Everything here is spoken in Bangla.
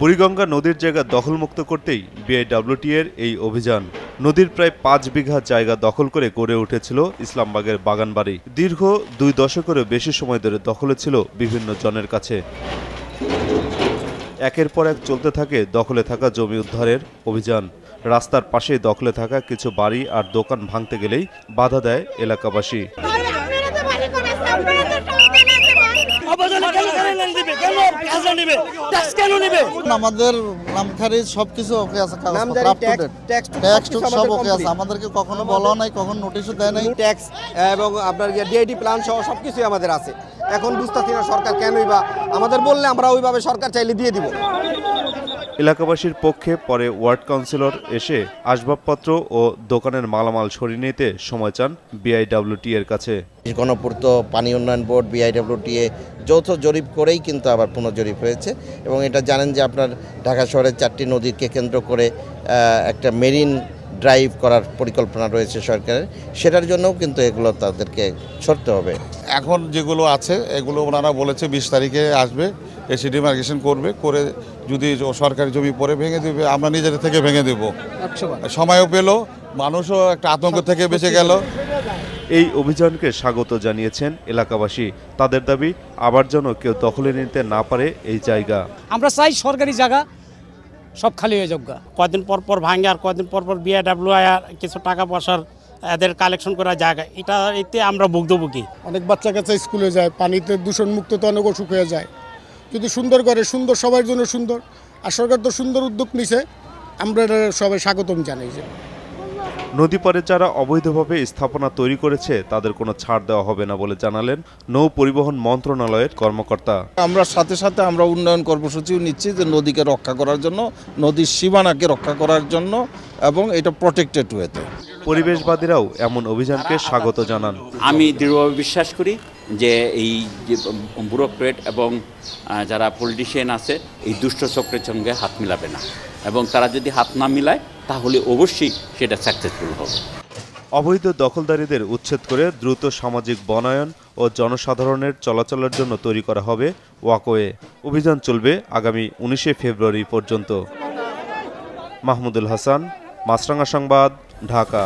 বুড়িগঙ্গা নদীর জায়গা দখলমুক্ত করতেই বিআইডব্লিউটি এর এই অভিযান। নদীর প্রায় পাঁচ বিঘা জায়গা দখল করে গড়ে উঠেছিল ইসলামবাগের বাগানবাড়ি। দীর্ঘ দুই দশকেরও বেশি সময় ধরে দখলে ছিল বিভিন্ন জনের কাছে। একের পর এক চলতে থাকে দখলে থাকা জমি উদ্ধারের অভিযান। রাস্তার পাশেই দখলে থাকা কিছু বাড়ি আর দোকান ভাঙতে গেলেই বাধা দেয় এলাকাবাসী আপনারা তো ভালো করেছেন আপনারা তো সমাধান আছে আবাদলে কেন কেন নিবে নিবে? ট্যাক্স কেন নিবে? আমাদের নামখারি সবকিছু ওকে আছে tax- tax টুক ট্যাক্স সব ওকে আছে আমাদেরকে কখনো বলা নাই কখনো নোটিশও দেয় নাই। ট্যাক্স এবং আপনার ডিআইডি প্ল্যান সহ সবকিছুই আমাদের আছে। এখন বুঝতেছি না সরকার কেনই বা আমাদের বললে আমরা ওইভাবে সরকার চাইলে দিয়ে দিব। এলাকাবাসীর পক্ষে পরে ওয়ার্ড কাউন্সিলর এসে আসবাবপত্র ও দোকানের মালামাল সরিয়ে নিতে সময় চান বিআইডব্লিউটি এর কাছে। গণপূর্ত পানি উন্নয়ন বোর্ড বিআইডব্লিউটিএ যৌথ জরিপ করেই কিন্তু আবার পুনর্জরিপ হয়েছে এবং এটা জানেন যে আপনার ঢাকা শহরের চারটি নদীকে কেন্দ্র করে একটা মেরিন ড্রাইভ করার পরিকল্পনা রয়েছে সরকারের সেটার জন্যও কিন্তু এগুলো তাদেরকে সরতে হবে। এখন যেগুলো আছে এগুলো ওনারা বলেছে বিশ তারিখে আসবে এসে ডিমার্কেশন করবে করে যদি সরকারি জমি পরে ভেঙে দেবে আমরা নিজেদের থেকে ভেঙে দেব। সময়ও পেল মানুষও একটা আতঙ্ক থেকে বেঁচে গেল। এই অভিযানকে স্বাগত জানিয়েছেন এলাকাবাসী। তাদের দাবি আবার যেন কেউ দখলে নিতে না পারে এই জায়গা। আমরা চাই সরকারি জায়গা সব খালি হয়ে যোগ্য কদিন পর পর ভাঙে আর কদিন পর পর বিআইডাব্লিউ আর কিছু টাকা পয়সার এদের কালেকশন করা জায়গা এটা এতে আমরা ভুক্তভোগী। অনেক বাচ্চা কাছে স্কুলে যায় পানিতে দূষণ মুক্ত তো অনেক অসুখ হয়ে যায়। কিন্তু সুন্দর করে সুন্দর সবার জন্য সুন্দর। আর সরকার তো সুন্দর উদ্যোগ নিছে আমরা সবাই স্বাগতম জানাই যে। নদী পারে যারা অবৈধভাবে স্থাপনা তৈরি করেছে তাদের কোনো ছাড় দেওয়া হবে না বলে জানালেন নৌ পরিবহন মন্ত্রণালয়ের কর্মকর্তা। আমরা সাথে সাথে আমরা উন্নয়ন কর্মসূচিও নিচ্ছি যে নদীকে রক্ষা করার জন্য নদীর সীমানাকে রক্ষা করার জন্য এবং এটা প্রোটেক্টেড ওয়েতে পরিবেশবাদীরাও এমন অভিযানকে স্বাগত জানান। আমি দৃঢ়ভাবে বিশ্বাস করি যে এই যে ব্যুরোক্রেট এবং যারা পলিটিশিয়ান আছে, এই দুষ্ট চক্রের সঙ্গে হাত মিলাবে না। এবং তারা যদি হাত না মিলায়, তাহলে অবশ্যই সেটা সাকসেসফুল হবে। অবৈধ দখলদারীদের উচ্ছেদ করে দ্রুত সামাজিক বনায়ন ও জনসাধারণের চলাচলের জন্য তৈরি করা হবে ওয়াকওয়ে। অভিযান চলবে আগামী উনিশে ফেব্রুয়ারি পর্যন্ত। মাহমুদুল হাসান মাছরাঙ্গা সংবাদ, ঢাকা।